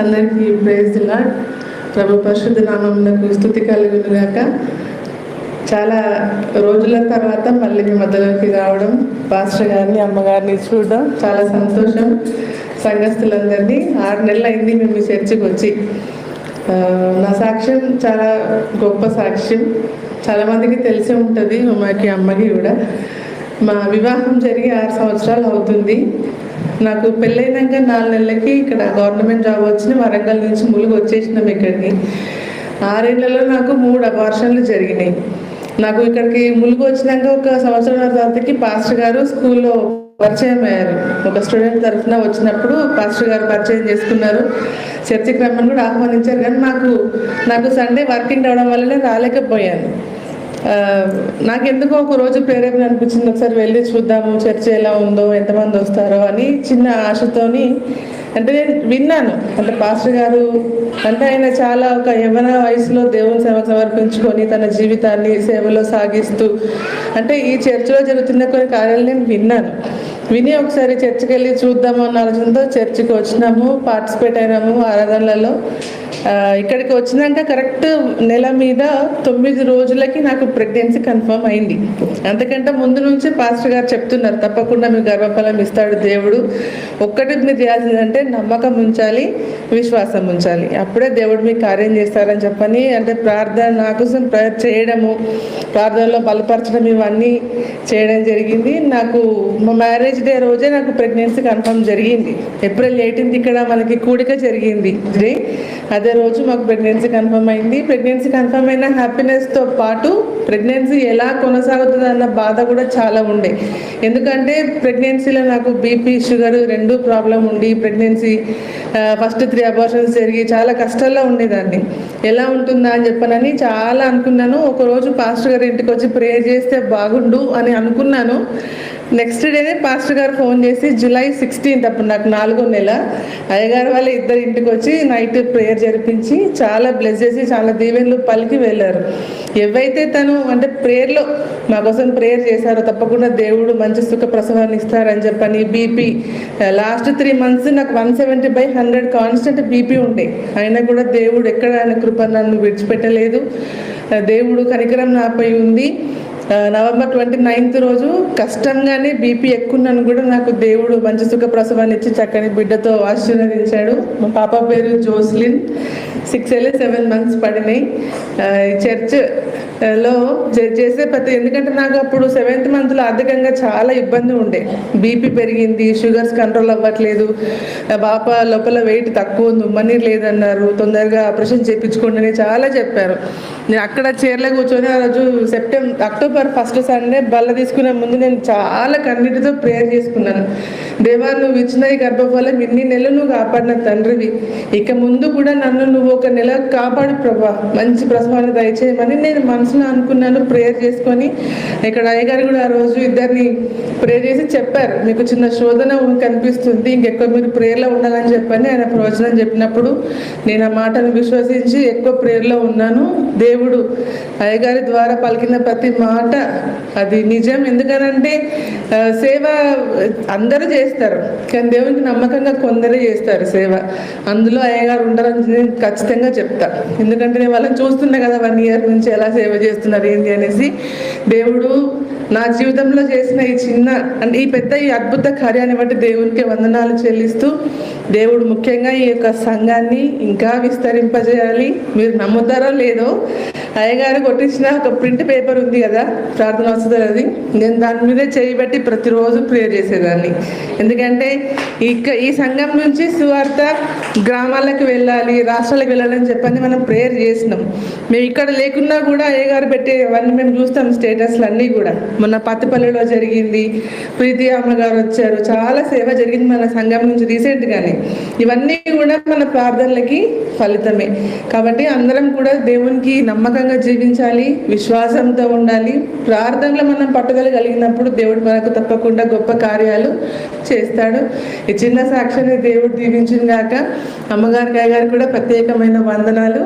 అందరికీ praise lord ప్రభు పరిశుద్ధ నామంలో స్థుతి కలుగును గాక చాలా రోజుల తర్వాత మళ్ళీ మీ మధ్యలోకి రావడం. పాస్టర్ గారిని అమ్మగారిని చూడడం చాలా సంతోషం. సంఘస్థులందరినీ ఆరు నెలలు అయింది మేము మీ చర్చికి వచ్చి. నా సాక్ష్యం చాలా గొప్ప సాక్ష్యం. చాలామందికి తెలిసే ఉంటుంది మాకి అమ్మకి కూడా. మా వివాహం జరిగి ఆరు సంవత్సరాలు అవుతుంది. నాకు పెళ్ళైనాక నాలుగు నెలలకి ఇక్కడ గవర్నమెంట్ జాబ్ వచ్చిన వరంగల్ నుంచి ములుగు వచ్చేసినాం ఇక్కడికి. ఆరేళ్ళలో నాకు మూడు అబార్షన్లు జరిగినాయి. నాకు ఇక్కడికి ములుగు వచ్చినాక ఒక సంవత్సరం తర్వాతకి పాస్టర్ గారు స్కూల్లో పరిచయం అయ్యారు. ఒక స్టూడెంట్ తరఫున వచ్చినప్పుడు పాస్టర్ గారు పరిచయం చేసుకున్నారు. చర్చికి రమ్మని కూడా ఆహ్వానించారు. కానీ నాకు నాకు సండే వర్కింగ్ అవడం వల్లనే రాలేకపోయాను. నాకెందుకో ఒక రోజు ప్రేరేపణ అనిపించింది. ఒకసారి వెళ్ళి చూద్దాము చర్చ ఎలా ఉందో ఎంతమంది వస్తారో అని చిన్న ఆశతోని అంటే నేను విన్నాను. అంటే పాస్టర్ గారు అంటే ఆయన చాలా ఒక యవన వయసులో దేవుని సేవ సమర్పించుకొని తన జీవితాన్ని సేవలో సాగిస్తూ అంటే ఈ చర్చిలో జరుగుతున్న కొన్ని కార్యాలు నేను విన్నాను. విని ఒకసారి చర్చికి వెళ్ళి చూద్దాము అన్న ఆలోచనతో చర్చికి వచ్చినాము పార్టిసిపేట్ అయినాము ఆరాధనలలో. ఇక్కడికి వచ్చినాక కరెక్ట్ నెల మీద తొమ్మిది రోజులకి నాకు ప్రెగ్నెన్సీ కన్ఫర్మ్ అయింది. అంతకంటే ముందు నుంచి పాస్టర్ గారు చెప్తున్నారు తప్పకుండా మీకు గర్భఫలం ఇస్తాడు దేవుడు. ఒక్కటి మీరు చేయాల్సిందంటే నమ్మకం ఉంచాలి విశ్వాసం ఉంచాలి. అప్పుడే దేవుడు మీకు కార్యం చేస్తారని చెప్పని అంటే ప్రార్థన నా కోసం ప్రేయర్ చేయడము ప్రార్థనలో బలపరచడం ఇవన్నీ చేయడం జరిగింది. నాకు మా మ్యారేజ్ డే రోజే నాకు ప్రెగ్నెన్సీ కన్ఫర్మ్ జరిగింది. ఏప్రిల్ ఎయిటీన్త్ ఇక్కడ మనకి కూడిక జరిగింది. డే అదే రోజు మాకు ప్రెగ్నెన్సీ కన్ఫర్మ్ అయింది. ప్రెగ్నెన్సీ కన్ఫర్మ్ అయిన హ్యాపీనెస్తో పాటు ప్రెగ్నెన్సీ ఎలా కొనసాగుతుంది అన్న బాధ కూడా చాలా ఉండే. ఎందుకంటే ప్రెగ్నెన్సీలో నాకు బీపీ షుగర్ రెండు ప్రాబ్లం ఉండి ప్రెగ్నెన్సీ ఫస్ట్ త్రీ అబార్షన్స్ జరిగి చాలా కష్టాల్లో ఉండేదాన్ని. ఎలా ఉంటుందా అని చెప్పనని చాలా అనుకున్నాను. ఒకరోజు పాస్టర్ గారి ఇంటికి వచ్చి ప్రేయర్ చేస్తే బాగుండు అని అనుకున్నాను. నెక్స్ట్ డేనే పాస్టర్ గారు ఫోన్ చేసి జూలై సిక్స్టీన్త్ అప్పుడు నాకు నాలుగో నెల. అయ్యగారు వాళ్ళ ఇద్దరు ఇంటికి వచ్చి నైట్ ప్రేయర్ జరిపించి చాలా బ్లెస్ చేసి చాలా దీవెనలు పలికి వెళ్ళారు. ఎవైతే తను అంటే ప్రేయర్లో మా కోసం ప్రేయర్ చేశారో తప్పకుండా దేవుడు మంచి సుఖ ప్రసవాన్ని ఇస్తారని చెప్పని బీపీ లాస్ట్ త్రీ మంత్స్ నాకు one seventy by hundred constant BP ఉండే. అయినా కూడా దేవుడు ఎక్కడ ఆయన కృప నన్ను విడిచిపెట్టలేదు. దేవుడు కనికరం నాపై ఉంది. నవంబర్ ట్వంటీ నైన్త్ రోజు కష్టంగానే బీపీ ఎక్కున్నాను కూడా నాకు దేవుడు మంచి సుఖ ప్రసవాన్ని ఇచ్చి చక్కని బిడ్డతో ఆశీర్వదించాడు. మా పాప పేరు జోస్లిన్. సిక్స్ వెళ్ళి సెవెన్ మంత్స్ పడినాయి. చర్చ్లో చేసే ప్రతి ఎందుకంటే నాకు అప్పుడు సెవెంత్ మంత్లో అధికంగా చాలా ఇబ్బంది ఉండే. బీపీ పెరిగింది షుగర్స్ కంట్రోల్ అవ్వట్లేదు పాప లోపల వెయిట్ తక్కువ ఉంది ఉమ్మనీరు లేదన్నారు తొందరగా ఆపరేషన్ చేయించుకోండి అని చాలా చెప్పారు. నేను అక్కడ చీరలో కూర్చొని ఆ రోజు సెప్టెంబర్ అక్టోబర్ ఫస్ట్ సండే బల్ల తీసుకునే ముందు నేను చాలా కన్నీటితో ప్రేయర్ చేసుకున్నాను. దేవా నువ్వు ఇచ్చిన ఈ గర్భఫలం ఇన్ని నెలలు నువ్వు కాపాడిన తండ్రివి. ఇక ముందు కూడా నన్ను నువ్వు ఒక నెల కాపాడు ప్రభా. మంచి ప్రసవాన్ని దయచేయమని నేను మనసులో అనుకున్నాను. ప్రేయర్ చేసుకొని ఇక్కడ అయ్యగారు కూడా ఆ రోజు ఇద్దరిని ప్రేయర్ చేసి చెప్పారు. మీకు చిన్న శోధన కనిపిస్తుంది ఇంకెక్కువ మీరు ప్రేయర్లో ఉండాలని చెప్పని ఆయన ప్రవచనం చెప్పినప్పుడు నేను ఆ మాటను విశ్వసించి ఎక్కువ ప్రేయర్లో ఉన్నాను. దేవుడు అయ్యగారి ద్వారా పలికిన ప్రతి మాట అది నిజం. ఎందుకనంటే సేవ అందరూ చేస్తారు. కానీ దేవునికి నమ్మకంగా కొందరే చేస్తారు సేవ. అందులో అయ్యగారు ఉంటారని నేను ఖచ్చితంగా చెప్తా. ఎందుకంటే నేను వాళ్ళని చూస్తున్నా కదా వన్ ఇయర్ నుంచి ఎలా సేవ చేస్తున్నారు ఏంటి అనేసి. దేవుడు నా జీవితంలో చేసిన ఈ చిన్న అంటే ఈ పెద్ద ఈ అద్భుత కార్యాన్ని బట్టి దేవునికి వందనాలు చెల్లిస్తూ దేవుడు ముఖ్యంగా ఈ యొక్క సంఘాన్ని ఇంకా విస్తరింపజేయాలి. మీరు నమ్ముతారో లేదో అయ్యగారు కొట్టించిన ఒక ప్రింట్ పేపర్ ఉంది కదా ప్రార్థన వస్తుంది అది. నేను దాని మీదే చేయబట్టి ప్రతిరోజు ప్రేయర్ చేసేదాన్ని. ఎందుకంటే ఇక ఈ సంఘం నుంచి సువార్త గ్రామాలకు వెళ్ళాలి రాష్ట్రాలకు వెళ్ళాలని చెప్పని మనం ప్రేయర్ చేసినాం. మేము ఇక్కడ లేకున్నా కూడా అయ్యగారు పెట్టే అవన్నీ మేము చూస్తాం స్టేటస్లు అన్నీ కూడా. మొన్న పత్తిపల్లిలో జరిగింది ప్రీతి అమ్మగారు వచ్చారు చాలా సేవ జరిగింది మన సంఘం నుంచి రీసెంట్గానే. ఇవన్నీ కూడా మన ప్రార్థనలకి ఫలితమే. కాబట్టి అందరం కూడా దేవునికి నమ్మకంగా జీవించాలి విశ్వాసంతో ఉండాలి. ప్రార్థనలో మనం పట్టుదల కలిగినప్పుడు దేవుడు మనకు తప్పకుండా గొప్ప కార్యాలు చేస్తాడు. ఈ చిన్న సాక్ష్యాన్ని దేవుడు దీవించిన గాక అమ్మగారి అయ్యగారికి కూడా ప్రత్యేకమైన వందనాలు.